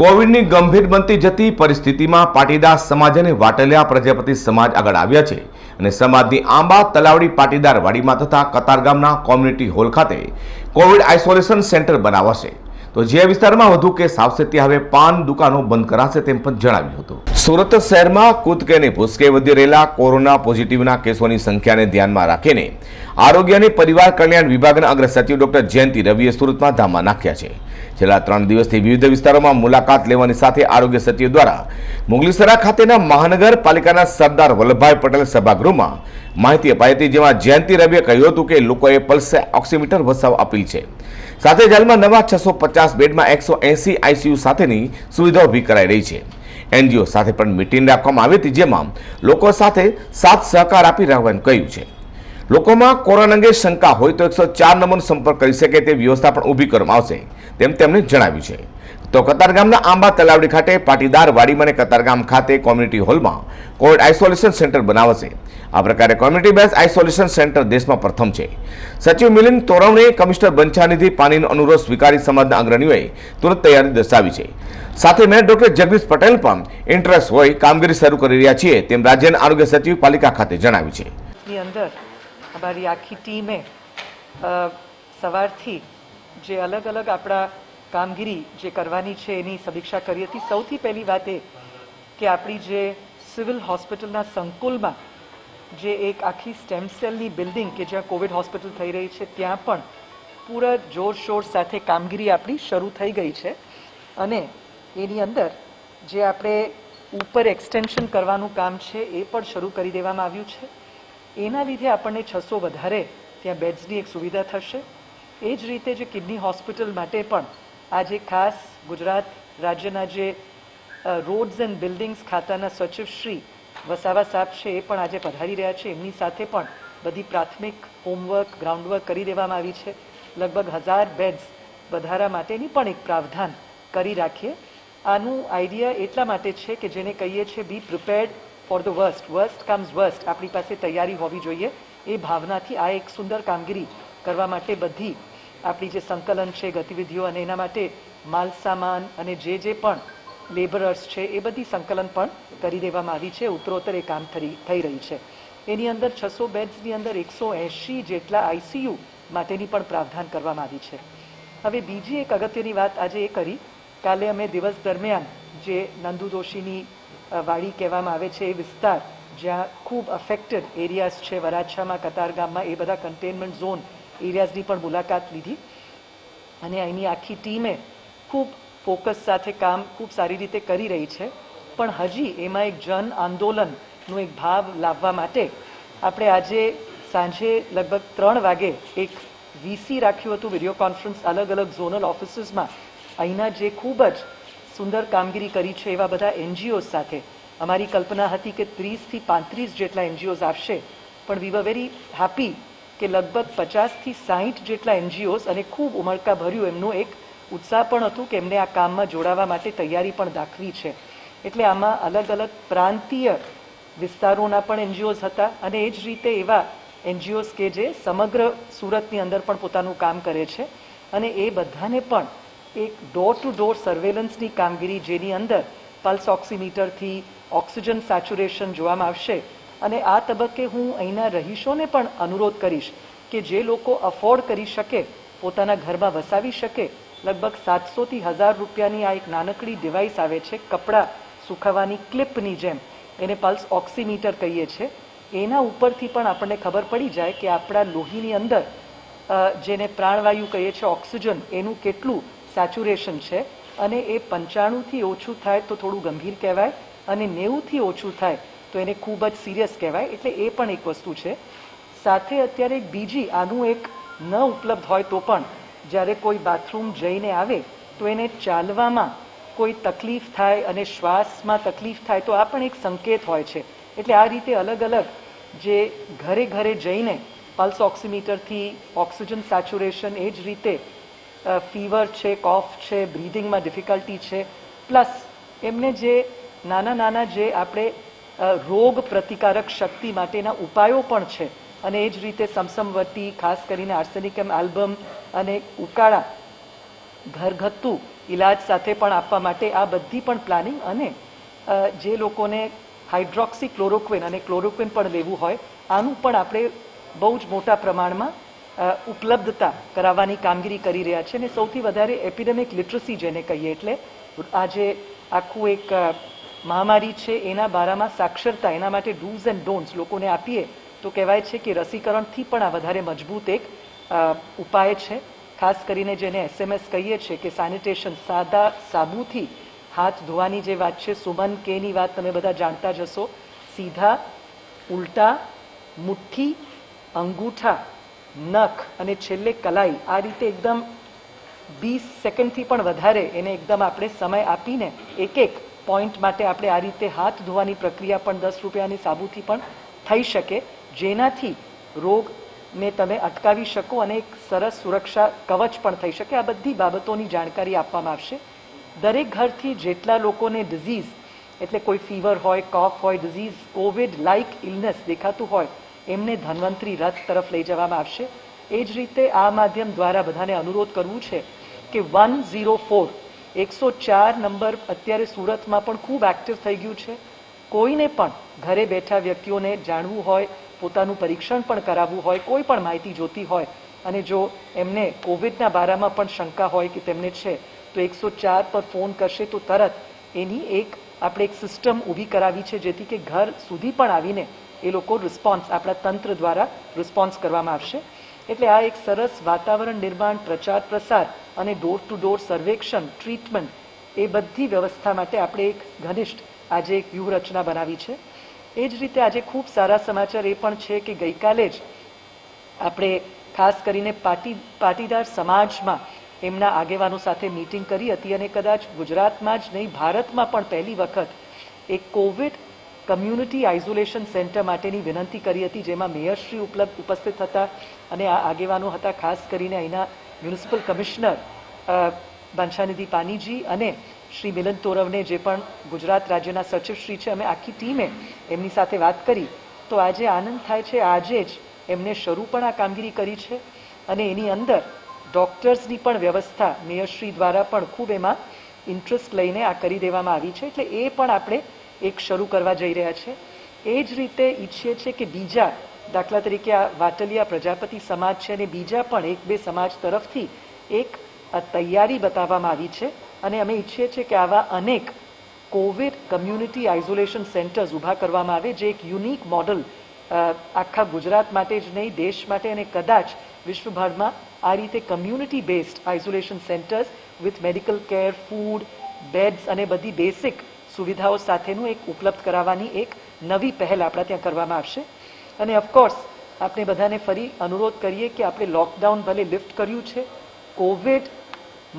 કોવિડની ગંભીર બનતી જતી પરિસ્થિતિમાં પાટીદાર સમાજ અને વાટલિયા પ્રજાપતિ સમાજ આગળ આવ્યા છે અને સમાજની આંબા તલાવડી પાટીદાર વાડીમાં તથા કતારગામના કોમ્યુનિટી હોલ ખાતે કોવિડ આઇસોલેશન સેન્ટર બનાવાશે. તો જે વિસ્તારમાં વધુ કેસ આવશે ત્યાં હવે પાન દુકાનો બંધ કરાશે તેમ પણ જણાવ્યું હતું. સુરત શહેરમાં કૂદકે અને ભૂસકે વધી રહેલા કોરોના પોઝિટિવના કેસોની સંખ્યાને ધ્યાનમાં રાખીને આરોગ્ય અને પરિવાર કલ્યાણ વિભાગના અગ્ર સચિવ ડોક્ટર જયંતિ રવિએ સુરતમાં ધામા નાખ્યા છે. છેલ્લા ત્રણ દિવસથી વિવિધ વિસ્તારોમાં મુલાકાત લેવાની સાથે આરોગ્ય સચિવ દ્વારા મુગલીસરા ખાતેના મહાનગરપાલિકાના સરદાર વલ્લભભાઈ પટેલ સભાગૃહમાં માહિતી અપાઈ હતી, જેમાં જયંતિ રવિએ કહ્યું હતું કે લોકોએ પલ્સે ઓક્સિમીટર વસાવ અપીલ છે. સાથે હાલમાં નવા છસો પચાસ બેડમાં એકસો એસી આઈસીયુ સાથેની સુવિધા ઊભી કરાઈ રહી છે. એનજીઓ સાથે પણ મીટિંગ રાખવામાં આવી હતી, જેમાં લોકો સાથે સાથ સહકાર આપી રહેવાનું કહ્યું છે. લોકોમાં કોરોના અંગે શંકા હોય તો એકસો ચાર નંબરનો સંપર્ક કરી શકે તે વ્યવસ્થા પણ ઊભી કરવામાં આવશે, તેમ તેમણે જણાવ્યું છે. તો કતારગામના આંબા તલાવડી ખાતે પાટીદાર વાડીમાં અને કતારગામ ખાતે કોમ્યુનિટી હોલમાં કોવિડ આઇસોલેશન સેન્ટર બનાવશે. આ પ્રકારે કોમ્યુનિટી બેઝ આઇસોલેશન સેન્ટર દેશમાં પ્રથમ છે. સચિવ મિલિંદ તોરવણે કમિશનર બંછાનિધિ પાણીનો અનુરોધ સ્વીકારી સમાજના અગ્રણીઓએ તુરંત તૈયારી દર્શાવી છે. સાથે મેયર ડોક્ટર જગદીશ પટેલ પણ ઇન્ટરેસ્ટ હોય, કામગીરી શરૂ કરી રહ્યા છીએ તેમ રાજ્યના આરોગ્ય સચિવ પાલિકા ખાતે જણાવ્યું છે. અમારી આખી ટીમે સવારથી જે અલગ અલગ આપણા કામગીરી જે કરવાની છે એની સમીક્ષા કરી હતી. સૌથી પહેલી વાત એ કે આપણી જે સિવિલ હોસ્પિટલના સંકુલમાં જે એક આખી સ્ટેમ સેલની બિલ્ડિંગ કે જ્યાં કોવિડ હોસ્પિટલ થઈ રહી છે, ત્યાં પણ પૂરા જોરશોર સાથે કામગીરી આપણી શરૂ થઈ ગઈ છે. અને એની અંદર જે આપણે ઉપર એક્સટેન્શન કરવાનું કામ છે એ પણ શરૂ કરી દેવામાં આવ્યું છે. એના લીધે આપણને છસો વધારે ત્યાં બેડ્સની એક સુવિધા થશે. એ જ રીતે જે કિડની હોસ્પિટલ માટે પણ આજે ખાસ ગુજરાત રાજ્યના જે રોડ્સ એન્ડ બિલ્ડિંગ્સ ખાતાના સચિવ શ્રી વસાવા સાહેબ છે, એ પણ આજે પધારી રહ્યા છે. એમની સાથે પણ બધી પ્રાથમિક હોમવર્ક ગ્રાઉન્ડવર્ક કરી દેવામાં આવી છે. લગભગ હજાર બેડ્સ વધારા માટેની પણ એક પ્રાવધાન કરી રાખીએ. આનું આઈડિયા એટલા માટે છે કે જેને કહીએ છીએ be prepared for the worst worst comes worst આપણી પાસે તૈયારી હોવી જોઈએ. એ ભાવનાથી આ એક સુંદર કામગીરી કરવા માટે બધી આપણી જે સંકલન છે, ગતિવિધિઓ અને એના માટે માલ સામાન અને જે જે પણ લેબરર્સ છે, એ બધી સંકલન પણ કરી દેવામાં આવી છે. ઉત્તરોત્તર એ કામ થઈ રહી છે. એની અંદર છસો બેડ્સની અંદર એકસો એંશી જેટલા આઈસીયુ માટેની પણ પ્રાવધાન કરવામાં આવી છે. હવે બીજી એક અગત્યની વાત આજે એ કરી, કાલે અમે દિવસ દરમિયાન જે નંદુ દોશીની વાડી કહેવામાં આવે છે, એ વિસ્તાર જ્યાં ખૂબ અફેક્ટેડ એરિયાઝ છે, વરાછામાં, કતારગામમાં, એ બધા કન્ટેનમેન્ટ ઝોન એરિયાઝની પણ મુલાકાત લીધી. અને અહીંની આખી ટીમે ખૂબ ફોકસ સાથે કામ ખૂબ સારી રીતે કરી રહી છે. પણ હજી એમાં એક જન આંદોલનનો એક ભાવ લાવવા માટે આપણે આજે સાંજે લગભગ ત્રણ વાગે એક વીસી રાખ્યું હતું વીડિયો કોન્ફરન્સ અલગ અલગ ઝોનલ ઓફિસીસમાં. અહીંના જે ખૂબ જ સુંદર કામગીરી કરી છે એવા બધા એનજીઓ સાથે. અમારી કલ્પના હતી કે ત્રીસથી પાંત્રીસ જેટલા એનજીઓઝ આવશે. પણ વી વર વેરી હેપી કે લગભગ પચાસથી સાહીઠ જેટલા એનજીઓસ અને ખૂબ ઉમળકા ભર્યું એમનું એક ઉત્સાહ પણ હતું કે એમને આ કામમાં જોડાવા માટે તૈયારી પણ દાખવી છે. એટલે આમાં અલગ અલગ પ્રાંતીય વિસ્તારોના પણ એનજીઓઝ હતા અને એ જ રીતે એવા એનજીઓઝ કે જે સમગ્ર સુરતની અંદર પણ પોતાનું કામ કરે છે. અને એ બધાને પણ એક ડોર ટુ ડોર સર્વેલન્સની કામગીરી જેની અંદર પલ્સ ઓક્સિમીટરથી ઓક્સિજન સેચ્યુરેશન જોવામાં આવશે અને આ તબક્કે હું અહીંના રહીશોને પણ અનુરોધ કરીશ કે જે લોકો અફોર્ડ કરી શકે, પોતાના ઘરમાં વસાવી શકે, લગભગ સાતસોથી હજાર રૂપિયાની આ એક નાનકડી ડિવાઇસ આવે છે, કપડાં સુકાવાની ક્લિપની જેમ, એને પલ્સ ઓક્સિમીટર કહીએ છીએ એના ઉપરથી પણ આપણને ખબર પડી જાય કે આપણા લોહીની અંદર જેને પ્રાણવાયુ કહીએ છીએ ઓક્સિજન, એનું કેટલું સેચ્યુરેશન છે અને એ પંચાણુંથી ઓછું થાય તો થોડું ગંભીર કહેવાય અને નેવુંથી ઓછું થાય તો એને ખૂબ જ સિરિયસ કહેવાય. એટલે એ પણ એક વસ્તુ છે. સાથે અત્યારે એક બીજી, આનું એક ન ઉપલબ્ધ હોય તો પણ જ્યારે કોઈ બાથરૂમ જઈને આવે, તો એને ચાલવામાં કોઈ તકલીફ થાય અને શ્વાસમાં તકલીફ થાય, તો આ પણ એક સંકેત હોય છે. એટલે આ રીતે અલગ અલગ જે ઘરે ઘરે જઈને પલ્સ ઓક્સિમીટરથી ઓક્સિજન સેચ્યુરેશન એ જ રીતે ફીવર છે કોફ છે બ્રીધિંગમાં ડિફિકલ્ટી છે. પ્લસ એમને જે નાના નાના જે આપણે રોગ પ્રતિકારક શક્તિ માટેના ઉપાયો પણ છે. અને એ જ રીતે સમસમવટી ખાસ કરીને આર્સેનિકમ આલ્બમ અને ઉકાળા ઘરગથ્થુ ઇલાજ સાથે પણ આપવા માટે આ બધી પણ પ્લાનિંગ અને જે લોકોને હાઇડ્રોક્સી ક્લોરોક્વિન અને ક્લોરોક્વિન પણ લેવું હોય, આનું પણ આપણે બહુ જ મોટા પ્રમાણમાં ઉપલબ્ધતા કરાવવાની કામગીરી કરી રહ્યા છે. અને સૌથી વધારે એપિડેમિક લિટરસી જેને કહીએ એટલે આજે આખું એક મહામારી છે, એના બારામાં સાક્ષરતા, એના માટે ડૂઝ એન્ડ ડોન્ટ્સ લોકોને આપીએ, તો કહેવાય છે કે રસીકરણથી પણ આ વધારે મજબૂત એક ઉપાય છે. ખાસ કરીને જેને એસએમએસ કહીએ છીએ કે સેનિટેશન સાદા સાબુથી હાથ ધોવાની જે વાત છે, સુમન કેની વાત તમે બધા જાણતા જ હશો. સીધા, ઉલટા, મુઠ્ઠી, અંગૂઠા, નખ અને છેલ્લે કલાઈ આ રીતે એકદમ વીસ સેકન્ડથી પણ વધારે એને એકદમ આપણે સમય આપીને એક એક પોઈન્ટ માટે આપણે આ રીતે હાથ ધોવાની પ્રક્રિયા પણ દસ રૂપિયાની સાબુથી પણ થઈ શકે. જેનાથી રોગને તમે અટકાવી શકો અને એક સરસ સુરક્ષા કવચ પણ થઈ શકે. આ બધી બાબતોની જાણકારી આપવામાં આવશે. દરેક ઘરથી જેટલા લોકોને ડિઝીઝ એટલે કોઈ ફીવર હોય કોફ હોય ડિઝીઝ કોવિડ લાઇક ઇલનેસ દેખાતું હોય, એમને ધન્વંતરી રથ તરફ લઈ જવામાં આવશે. એ જ રીતે આ માધ્યમ દ્વારા બધાને અનુરોધ કરવું છે કે વન ઝીરો ફોર એકસો ચાર નંબર અત્યારે સુરતમાં પણ ખૂબ એક્ટિવ થઈ ગયું છે. કોઈને પણ ઘરે બેઠા વ્યક્તિઓને જાણવું હોય, પોતાનું પરીક્ષણ પણ કરાવવું હોય, કોઈ પણ માહિતી જોતી હોય, અને જો એમને કોવિડના બારામાં પણ શંકા હોય કે તેમને છે, તો એકસો ચાર પર ફોન કરશે તો તરત એની એક આપણે એક સિસ્ટમ ઊભી કરાવી છે, જેથી કે ઘર સુધી પણ આવીને એ લોકો રિસ્પોન્સ આપણા તંત્ર દ્વારા રિસ્પોન્સ કરવામાં આવશે. એટલે આ એક સરસ વાતાવરણ નિર્માણ, પ્રચાર, પ્રસાર અને ડોર ટુ ડોર સર્વેક્ષણ ટ્રીટમેન્ટ એ બધી વ્યવસ્થા માટે આપણે એક ઘનિષ્ઠ આજે એક વ્યૂહરચના બનાવી છે. એ જ રીતે આજે ખૂબ સારા સમાચાર એ પણ છે કે ગઈકાલે જ આપણે ખાસ કરીને પાટી, પાટીદાર સમાજમાં એમના આગેવાનો સાથે મીટિંગ કરી હતી અને કદાચ ગુજરાતમાં જ નહીં, ભારતમાં પણ પહેલી વખત એક કોવિડ કમ્યુનિટી આઇસોલેશન સેન્ટર માટેની વિનંતી કરી હતી, જેમાં મેયરશ્રી ઉપલબ્ધ ઉપસ્થિત હતા અને આ આગેવાનો હતા, ખાસ કરીને અહીંના મ્યુનિસિપલ કમિશનર બંછાનિધિ પાનીજી અને શ્રી મિલન તોરવને, જે પણ ગુજરાત રાજ્યના સચિવશ્રી છે, અમે આખી ટીમે એમની સાથે વાત કરી. તો આજે આનંદ થાય છે, આજે જ એમને શરૂ પણ આ કામગીરી કરી છે અને એની અંદર ડૉક્ટર્સની પણ વ્યવસ્થા મેયરશ્રી દ્વારા પણ ખૂબ એમાં ઇન્ટરેસ્ટ લઈને આ કરી દેવામાં આવી છે. એટલે એ પણ આપણે એક શરૂ કરવા જઈ રહ્યા છે. એ જ રીતે ઈચ્છીએ છીએ કે બીજા, દાખલા તરીકે આ વાટલિયા પ્રજાપતિ સમાજ છે અને બીજા પણ એક બે સમાજ તરફથી એક તૈયારી બતાવવામાં આવી છે. અને અમે ઈચ્છીએ છીએ કે આવા અનેક કોવિડ કમ્યુનિટી આઇસોલેશન સેન્ટર્સ ઊભા કરવામાં આવે, જે એક યુનિક મોડલ આખા ગુજરાત માટે જ નહીં, દેશ માટે અને કદાચ વિશ્વભરમાં આ રીતે community based isolation centres with medical care, food, beds અને બધી બેસિક સુવિધાઓ સાથેનું એક ઉપલબ્ધ કરાવવાની એક નવી પહેલ આપણા ત્યાં કરવામાં આવશે. અને ઓફકોર્સ આપણે બધાને ફરી અનુરોધ કરીએ કે આપણે લોકડાઉન ભલે લિફ્ટ કર્યું છે કોવિડ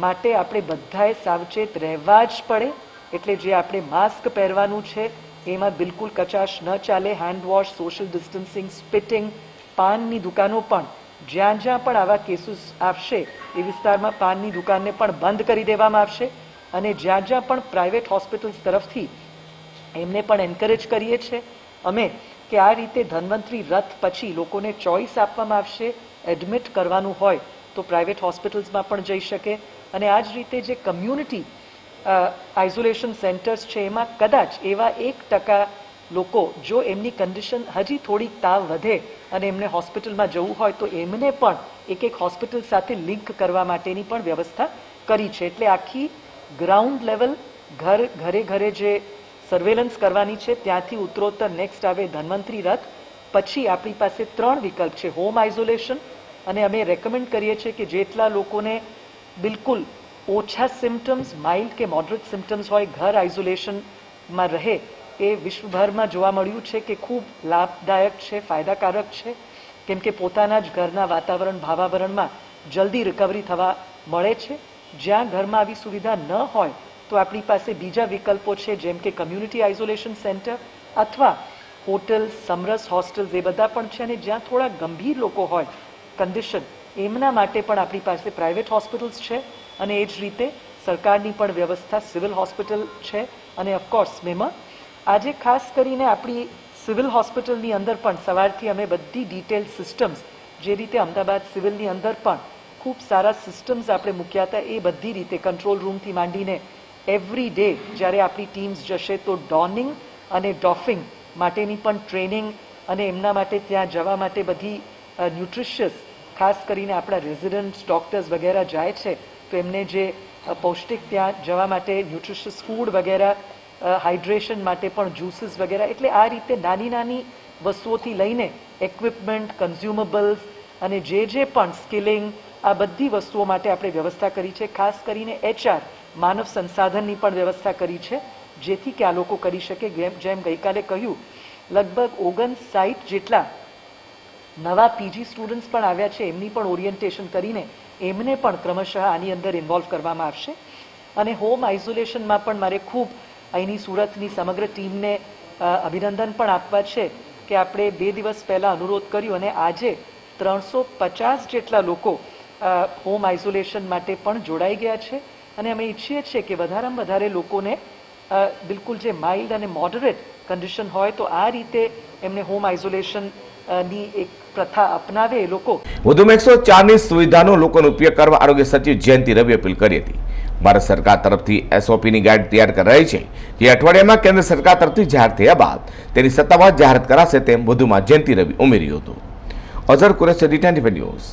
માટે આપણે બધાએ સાવચેત રહેવા જ પડે. એટલે જે આપણે માસ્ક પહેરવાનું છે, એમાં બિલકુલ કચાશ ન ચાલે. Hand wash social distancing spitting પાનની દુકાનો પણ જ્યાં જ્યાં પણ આવા કેસીસ આવશે, એ વિસ્તારમાં પાનની દુકાનને પણ બંધ કરી દેવામાં આવશે. અને જ્યાં જ્યાં પણ પ્રાઇવેટ હોસ્પિટલ્સ તરફથી એમને પણ એન્કરેજ કરીએ છીએ અમે કે આ રીતે ધન્વંતરી રથ પછી લોકોને ચોઇસ આપવામાં આવશે એડમિટ કરવાનું હોય તો પ્રાઇવેટ હોસ્પિટલ્સમાં પણ જઈ શકે. અને આ જ રીતે જે કમ્યુનિટી આઇસોલેશન સેન્ટર્સ છે, એમાં કદાચ એવા એક ટકા લોકો જો એમની કન્ડિશન હજી થોડીક તાવ વધે અને એમને હોસ્પિટલમાં જવું હોય તો એમને પણ એક એક હોસ્પિટલ સાથે લિંક કરવા માટેની પણ વ્યવસ્થા કરી છે. એટલે આખી ગ્રાઉન્ડ લેવલ ઘર, ઘરે ઘરે જે સર્વેલન્સ કરવાની છે, ત્યાંથી ઉત્તરોત્તર નેક્સ્ટ આવે ધન્વંતરી રથ. પછી આપણી પાસે ત્રણ વિકલ્પ છે હોમ આઇસોલેશન અને અમે રેકમેન્ડ કરીએ છીએ કે જેટલા લોકોને બિલકુલ ઓછા સિમ્ટમ્સ માઇલ્ડ કે મોડરેટ સિમ્ટમ્સ હોય, ઘર આઇસોલેશનમાં રહે, એ વિશ્વભરમાં જોવા મળ્યું છે કે ખૂબ લાભદાયક છે, ફાયદાકારક છે. કેમ કે પોતાના જ ઘરના વાતાવરણ, ભાવાવરણમાં જલ્દી રિકવરી થવા મળે છે. જ્યાં ઘરમાં આવી સુવિધા ન હોય, તો આપણી પાસે બીજા વિકલ્પો છે, જેમ કે કમ્યુનિટી આઇસોલેશન સેન્ટર અથવા હોટલ સમરસ હોસ્ટેલ્સ એ બધા પણ છે અને જ્યાં થોડા ગંભીર લોકો હોય કન્ડિશન એમના માટે પણ આપણી પાસે પ્રાઇવેટ હોસ્પિટલ્સ છે અને એ જ રીતે સરકારની પણ વ્યવસ્થા સિવિલ હોસ્પિટલ છે અને ઓફકોર્સ મેમાં આજે ખાસ કરીને આપણી સિવિલ હોસ્પિટલની અંદર પણ સવારથી અમે બધી ડિટેલ સિસ્ટમ્સ જે રીતે અમદાવાદ સિવિલની અંદર પણ ખૂબ સારા સિસ્ટમ્સ આપણે મૂક્યા હતા, એ બધી રીતે કંટ્રોલ રૂમથી માંડીને એવરી ડે જ્યારે આપણી ટીમ્સ જશે તો ડોનિંગ અને ડોફિંગ માટેની પણ ટ્રેનિંગ અને એમના માટે ત્યાં જવા માટે બધી ન્યુટ્રિશિયસ ખાસ કરીને આપણા રેઝિડન્ટ્સ ડૉક્ટર્સ વગેરે જાય છે, તો એમને જે પૌષ્ટિક ત્યાં જવા માટે ન્યુટ્રિશિયસ ફૂડ વગેરે હાઇડ્રેશન માટે પણ જ્યુસીસ વગેરે એટલે આ રીતે નાની નાની વસ્તુઓથી લઈને એક્વિપમેન્ટ કન્ઝ્યુમેબલ્સ અને જે જે પણ સ્કિલિંગ આ બધી વસ્તુઓ માટે આપણે વ્યવસ્થા કરી છે. ખાસ કરીને એચઆર માનવ સંસાધનની પણ વ્યવસ્થા કરી છે, જેથી કે આ લોકો કરી શકે જેમ ગઈકાલે કહ્યું, લગભગ ઓગણસાઠ જેટલા નવા પીજી સ્ટુડન્ટ્સ પણ આવ્યા છે. એમની પણ ઓરિએન્ટેશન કરીને એમને પણ ક્રમશઃ આની અંદર ઇન્વોલ્વ કરવામાં આવશે. અને હોમ આઇસોલેશનમાં પણ મારે ખૂબ અહીંની સુરતની સમગ્ર ટીમને અભિનંદન પણ આપવા છે કે આપણે બે દિવસ પહેલાં અનુરોધ કર્યો અને આજે ત્રણસો પચાસ જેટલા લોકો હોમ આઇસોલેશન માટે પણ જોડાઈ ગયા છે અને અમે ઈચ્છીએ છીએ કે વધારેમાં વધારે લોકોને બિલકુલ જે માઇલ્ડ અને મોડરેટ કન્ડિશન હોય તો આ રીતે એમને હોમ આઇસોલેશનની એક પ્રથા અપનાવે એ લોકો. વધુમાં એકસો ચારની સુવિધાનો લોકોનો ઉપયોગ કરવા આરોગ્ય સચિવ જયંતિ રવિ અપીલ કરી હતી. ભારત સરકાર તરફથી એસઓપીની ગાઈડ તૈયાર કરાઈ છે. જે અઠવાડિયામાં કેન્દ્ર સરકાર તરફથી જાહેર થયા બાદ તેની સત્તાવાર જાહેરાત કરાશે તેમ વધુમાં જયંતિ રવિ ઉમેર્યું હતું. અઝર કુરેશી ન્યૂઝ.